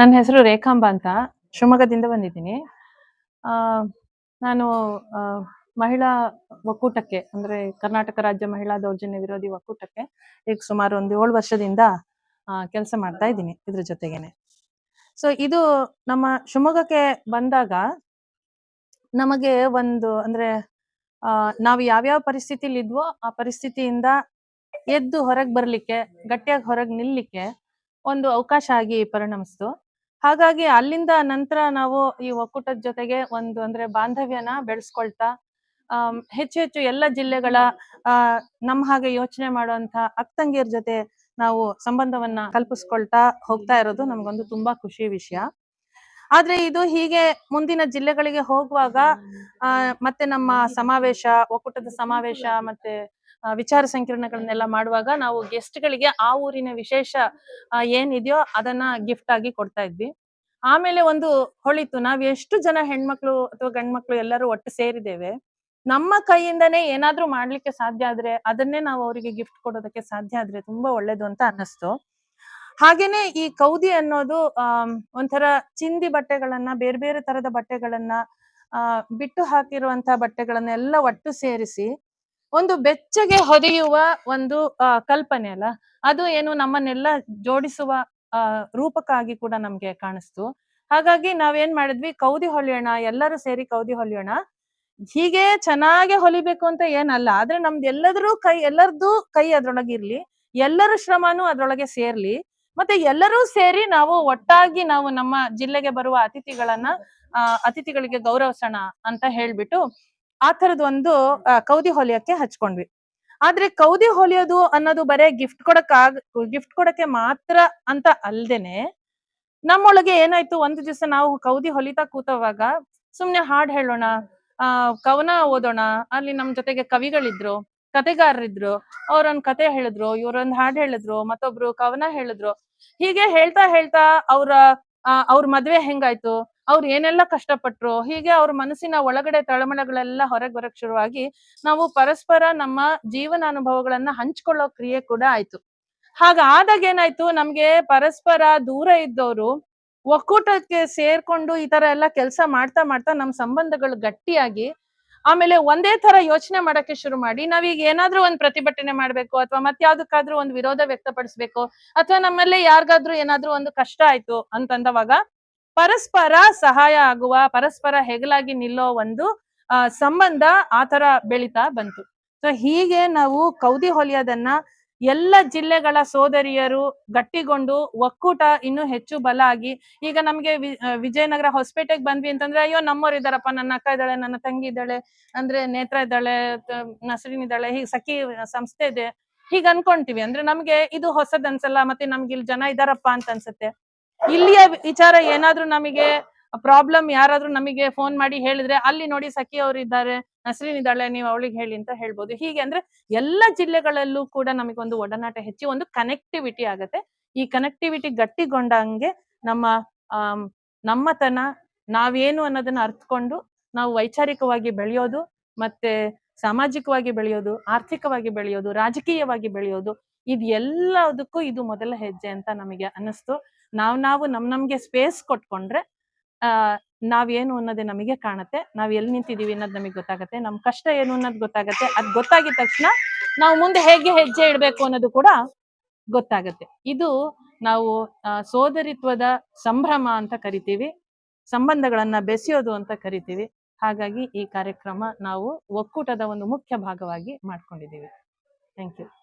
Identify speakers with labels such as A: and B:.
A: ನನ್ನ ಹೆಸರು ರೇಖಾಂಬ ಅಂತ. ಶಿವಮೊಗ್ಗದಿಂದ ಬಂದಿದ್ದೀನಿ. ನಾನು ಮಹಿಳಾ ಒಕ್ಕೂಟಕ್ಕೆ, ಅಂದ್ರೆ ಕರ್ನಾಟಕ ರಾಜ್ಯ ಮಹಿಳಾ ದೌರ್ಜನ್ಯ ವಿರೋಧಿ ಒಕ್ಕೂಟಕ್ಕೆ ಈಗ ಸುಮಾರು ಒಂದು ಏಳು ವರ್ಷದಿಂದ ಕೆಲಸ ಮಾಡ್ತಾ ಇದ್ದೀನಿ ಇದ್ರ ಜೊತೆಗೇನೆ. ಸೊ ಇದು ನಮ್ಮ ಶಿವಮೊಗ್ಗಕ್ಕೆ ಬಂದಾಗ ನಮಗೆ ಒಂದು, ಅಂದ್ರೆ ನಾವು ಯಾವ್ಯಾವ ಪರಿಸ್ಥಿತಿಲಿ ಇದ್ವೋ ಆ ಪರಿಸ್ಥಿತಿಯಿಂದ ಎದ್ದು ಹೊರಗೆ ಬರ್ಲಿಕ್ಕೆ, ಗಟ್ಟಿಯಾಗಿ ಹೊರಗೆ ನಿಲ್ಲಿಕ್ಕೆ ಒಂದು ಅವಕಾಶ ಆಗಿ ಪರಿಣಮಿಸ್ತು. ಹಾಗಾಗಿ ಅಲ್ಲಿಂದ ನಂತರ ನಾವು ಈ ಒಕ್ಕೂಟದ ಜೊತೆಗೆ ಒಂದು ಅಂದ್ರೆ ಬಾಂಧವ್ಯನ ಬೆಳೆಸ್ಕೊಳ್ತಾ ಆ ಹೆಚ್ಚು ಹೆಚ್ಚು ಎಲ್ಲ ಜಿಲ್ಲೆಗಳ ನಮ್ಮ ಹಾಗೆ ಯೋಚನೆ ಮಾಡುವಂತ ಅಕ್ತಂಗಿಯರ ಜೊತೆ ನಾವು ಸಂಬಂಧವನ್ನ ಕಲ್ಪಿಸ್ಕೊಳ್ತಾ ಹೋಗ್ತಾ ಇರೋದು ನಮ್ಗೊಂದು ತುಂಬಾ ಖುಷಿ ವಿಷಯ. ಆದ್ರೆ ಇದು ಹೀಗೆ ಮುಂದಿನ ಜಿಲ್ಲೆಗಳಿಗೆ ಹೋಗುವಾಗ ಮತ್ತೆ ನಮ್ಮ ಸಮಾವೇಶ, ಒಕ್ಕೂಟದ ಸಮಾವೇಶ, ಮತ್ತೆ ವಿಚಾರ ಸಂಕಿರಣಗಳನ್ನೆಲ್ಲ ಮಾಡುವಾಗ ನಾವು ಗೆಸ್ಟ್ ಗಳಿಗೆ ಆ ಊರಿನ ವಿಶೇಷ ಏನಿದೆಯೋ ಅದನ್ನ ಗಿಫ್ಟ್ ಆಗಿ ಕೊಡ್ತಾ ಇದ್ವಿ. ಆಮೇಲೆ ಒಂದು ಹೊಳಿತು, ನಾವ್ ಎಷ್ಟು ಜನ ಹೆಣ್ಮಕ್ಳು ಅಥವಾ ಗಂಡ್ಮಕ್ಳು ಎಲ್ಲರೂ ಒಟ್ಟು ಸೇರಿದ್ದೇವೆ, ನಮ್ಮ ಕೈಯಿಂದನೇ ಏನಾದ್ರೂ ಮಾಡ್ಲಿಕ್ಕೆ ಸಾಧ್ಯ ಆದ್ರೆ ಅದನ್ನೇ ನಾವು ಅವರಿಗೆ ಗಿಫ್ಟ್ ಕೊಡೋದಕ್ಕೆ ಸಾಧ್ಯ ಆದ್ರೆ ತುಂಬಾ ಒಳ್ಳೇದು ಅಂತ ಅನ್ನಿಸ್ತು. ಹಾಗೇನೆ ಈ ಕೌದಿ ಅನ್ನೋದು ಒಂಥರ ಚಿಂದಿ ಬಟ್ಟೆಗಳನ್ನ, ಬೇರೆ ಬೇರೆ ತರದ ಬಟ್ಟೆಗಳನ್ನ, ಆ, ಬಿಟ್ಟು ಹಾಕಿರುವಂತಹ ಬಟ್ಟೆಗಳನ್ನೆಲ್ಲ ಒಟ್ಟು ಸೇರಿಸಿ ಒಂದು ಬೆಚ್ಚಗೆ ಹೊದೆಯುವ ಒಂದು ಕಲ್ಪನೆ ಅಲ್ಲ? ಅದು ಏನು ನಮ್ಮನ್ನೆಲ್ಲ ಜೋಡಿಸುವ, ಆ, ರೂಪಕ್ಕಾಗಿ ಕೂಡ ನಮ್ಗೆ ಕಾಣಿಸ್ತು. ಹಾಗಾಗಿ ನಾವೇನ್ ಮಾಡಿದ್ವಿ? ಕೌದಿ ಹೊಲಿಯೋಣ, ಎಲ್ಲರೂ ಸೇರಿ ಕೌದಿ ಹೊಲಿಯೋಣ. ಹೀಗೆ ಚೆನ್ನಾಗೆ ಹೊಲಿಬೇಕು ಅಂತ ಏನಲ್ಲ, ಆದ್ರೆ ನಮ್ದು ಎಲ್ಲದ್ರೂ ಕೈ ಎಲ್ಲರದ್ದು ಕೈ ಅದ್ರೊಳಗೆ ಇರ್ಲಿ, ಎಲ್ಲರ ಶ್ರಮನೂ ಅದ್ರೊಳಗೆ ಸೇರ್ಲಿ, ಮತ್ತೆ ಎಲ್ಲರೂ ಸೇರಿ ನಾವು ಒಟ್ಟಾಗಿ ನಾವು ನಮ್ಮ ಜಿಲ್ಲೆಗೆ ಬರುವ ಅತಿಥಿಗಳನ್ನ ಅತಿಥಿಗಳಿಗೆ ಗೌರವಿಸೋಣ ಅಂತ ಹೇಳ್ಬಿಟ್ಟು ಆ ತರದ್ ಒಂದು ಕೌದಿ ಹೊಲಿಯಕ್ಕೆ ಹಚ್ಕೊಂಡ್ವಿ. ಆದ್ರೆ ಕೌದಿ ಹೊಲಿಯೋದು ಅನ್ನೋದು ಬರೇ ಗಿಫ್ಟ್ ಕೊಡಕ್ ಗಿಫ್ಟ್ ಕೊಡಕ್ಕೆ ಮಾತ್ರ ಅಂತ ಅಲ್ದೇನೆ ನಮ್ಮೊಳಗೆ ಏನಾಯ್ತು, ಒಂದು ದಿವಸ ನಾವು ಕೌದಿ ಹೊಲಿತಾ ಕೂತವಾಗ ಸುಮ್ನೆ ಹಾಡ್ ಹೇಳೋಣ, ಆ, ಕವನ ಓದೋಣ, ಅಲ್ಲಿ ನಮ್ ಜೊತೆಗೆ ಕವಿಗಳಿದ್ರು, ಕತೆಗಾರರಿದ್ರು, ಅವ್ರೊಂದ್ ಕತೆ ಹೇಳಿದ್ರು, ಇವ್ರೊಂದ್ ಹಾಡ್ ಹೇಳಿದ್ರು, ಮತ್ತೊಬ್ರು ಕವನ ಹೇಳಿದ್ರು. ಹೀಗೆ ಹೇಳ್ತಾ ಹೇಳ್ತಾ ಅವ್ರ ಅವ್ರ ಮದ್ವೆ ಹೆಂಗಾಯ್ತು? ಅವ್ರು ಏನೆಲ್ಲ ಕಷ್ಟಪಟ್ರು, ಹೀಗೆ ಅವ್ರ ಮನಸ್ಸಿನ ಒಳಗಡೆ ತಳಮಳಗಳೆಲ್ಲ ಹೊರಗೆ ಬರಕ್ ಶುರುವಾಗಿ ನಾವು ಪರಸ್ಪರ ನಮ್ಮ ಜೀವನ ಅನುಭವಗಳನ್ನ ಹಂಚ್ಕೊಳ್ಳೋ ಕ್ರಿಯೆ ಕೂಡ ಆಯ್ತು. ಹಾಗಾದಾಗ ಏನಾಯ್ತು, ನಮ್ಗೆ ಪರಸ್ಪರ ದೂರ ಇದ್ದವರು ಒಕ್ಕೂಟಕ್ಕೆ ಸೇರ್ಕೊಂಡು ಈ ತರ ಎಲ್ಲ ಕೆಲಸ ಮಾಡ್ತಾ ಮಾಡ್ತಾ ನಮ್ ಸಂಬಂಧಗಳು ಗಟ್ಟಿಯಾಗಿ ಆಮೇಲೆ ಒಂದೇ ತರ ಯೋಚನೆ ಮಾಡಕ್ಕೆ ಶುರು ಮಾಡಿ, ನಾವೀಗ ಏನಾದ್ರೂ ಒಂದ್ ಪ್ರತಿಭಟನೆ ಮಾಡ್ಬೇಕು ಅಥವಾ ಮತ್ಯಾವ್ದಕ್ಕಾದ್ರೂ ಒಂದು ವಿರೋಧ ವ್ಯಕ್ತಪಡಿಸ್ಬೇಕು ಅಥವಾ ನಮ್ಮಲ್ಲೇ ಯಾರಿಗಾದ್ರೂ ಏನಾದ್ರೂ ಒಂದು ಕಷ್ಟ ಆಯ್ತು ಅಂತಂದವಾಗ ಪರಸ್ಪರ ಸಹಾಯ ಆಗುವ, ಪರಸ್ಪರ ಹೆಗಲಾಗಿ ನಿಲ್ಲೋ ಒಂದು ಸಂಬಂಧ ಆತರ ಬೆಳೀತಾ ಬಂತು. ಸೊ, ಹೀಗೆ ನಾವು ಕೌದಿ ಹೊಲಿಯೋದನ್ನ ಎಲ್ಲ ಜಿಲ್ಲೆಗಳ ಸೋದರಿಯರು ಗಟ್ಟಿಗೊಂಡು ಒಕ್ಕೂಟ ಇನ್ನೂ ಹೆಚ್ಚು ಬಲ ಆಗಿ, ಈಗ ನಮ್ಗೆ ವಿಜಯನಗರ ಹೊಸಪೇಟೆಗೆ ಬಂದ್ವಿ ಅಂತಂದ್ರೆ, ಅಯ್ಯೋ, ನಮ್ಮವ್ರು ಇದ್ದಾರಪ್ಪ, ನನ್ನ ಅಕ್ಕ ಇದ್ದಾಳೆ, ನನ್ನ ತಂಗಿ ಇದ್ದಾಳೆ, ಅಂದ್ರೆ ನೇತ್ರ ಇದ್ದಾಳೆ ನಸರಿನ ನಸರಿನ್ ಇದ್ದಾಳೆ, ಹೀಗೆ ಸಖಿ ಸಂಸ್ಥೆ ಇದೆ. ಹೀಗೆ ಅನ್ಕೊಂತೀವಿ. ಅಂದ್ರೆ ನಮ್ಗೆ ಇದು ಹೊಸದ್ ಅನ್ಸಲ್ಲ, ಮತ್ತೆ ನಮ್ಗೆ ಇಲ್ಲಿ ಜನ ಇದಾರಪ್ಪ ಅಂತ ಅನ್ಸುತ್ತೆ. ಇಲ್ಲಿಯ ವಿಚಾರ ಏನಾದ್ರೂ ನಮಗೆ ಪ್ರಾಬ್ಲಮ್ ಯಾರಾದ್ರೂ ನಮಗೆ ಫೋನ್ ಮಾಡಿ ಹೇಳಿದ್ರೆ ಅಲ್ಲಿ ನೋಡಿ ಸಖಿ ಅವರು ಇದ್ದಾರೆ ನಸ್ರಿನ್ ಇದ್ದಾಳೆ, ನೀವು ಅವಳಿಗೆ ಹೇಳಿ ಅಂತ ಹೇಳ್ಬೋದು. ಹೀಗೆ ಅಂದ್ರೆ ಎಲ್ಲ ಜಿಲ್ಲೆಗಳಲ್ಲೂ ಕೂಡ ನಮಗೊಂದು ಒಡನಾಟ ಹೆಚ್ಚಿ ಒಂದು ಕನೆಕ್ಟಿವಿಟಿ ಆಗತ್ತೆ. ಈ ಕನೆಕ್ಟಿವಿಟಿ ಗಟ್ಟಿಗೊಂಡಂಗೆ ನಮ್ಮ ನಮ್ಮತನ, ನಾವೇನು ಅನ್ನೋದನ್ನ ಅರ್ಥಕೊಂಡು ನಾವು ವೈಚಾರಿಕವಾಗಿ ಬೆಳೆಯೋದು ಮತ್ತೆ ಸಾಮಾಜಿಕವಾಗಿ ಬೆಳೆಯೋದು, ಆರ್ಥಿಕವಾಗಿ ಬೆಳೆಯೋದು, ರಾಜಕೀಯವಾಗಿ ಬೆಳೆಯೋದು, ಇದು ಎಲ್ಲದಕ್ಕೂ ಇದು ಮೊದಲ ಹೆಜ್ಜೆ ಅಂತ ನಮಗೆ ಅನ್ನಿಸ್ತು. ನಾವ್ ನಾವು ನಮ್ ನಮ್ಗೆ ಸ್ಪೇಸ್ ಕೊಟ್ಕೊಂಡ್ರೆ, ಆ, ನಾವೇನು ಅನ್ನೋದೇ ನಮಗೆ ಕಾಣುತ್ತೆ. ನಾವ್ ಎಲ್ಲಿ ನಿಂತಿದೀವಿ ಅನ್ನೋದು ನಮಗೆ ಗೊತ್ತಾಗತ್ತೆ. ನಮ್ ಕಷ್ಟ ಏನು ಅನ್ನೋದು ಗೊತ್ತಾಗತ್ತೆ. ಅದ್ ಗೊತ್ತಾಗಿದ ತಕ್ಷಣ ನಾವು ಮುಂದೆ ಹೇಗೆ ಹೆಜ್ಜೆ ಇಡ್ಬೇಕು ಅನ್ನೋದು ಕೂಡ ಗೊತ್ತಾಗತ್ತೆ. ಇದು ನಾವು ಸೋದರಿತ್ವದ ಸಂಭ್ರಮ ಅಂತ ಕರಿತೀವಿ. ಸಂಬಂಧಗಳನ್ನ ಬೆಸೆಯೋದು ಅಂತ ಕರಿತೀವಿ. ಹಾಗಾಗಿ ಈ ಕಾರ್ಯಕ್ರಮ ನಾವು ಒಕ್ಕೂಟದ ಒಂದು ಮುಖ್ಯ ಭಾಗವಾಗಿ ಮಾಡ್ಕೊಂಡಿದ್ದೀವಿ ಥ್ಯಾಂಕ್ ಯು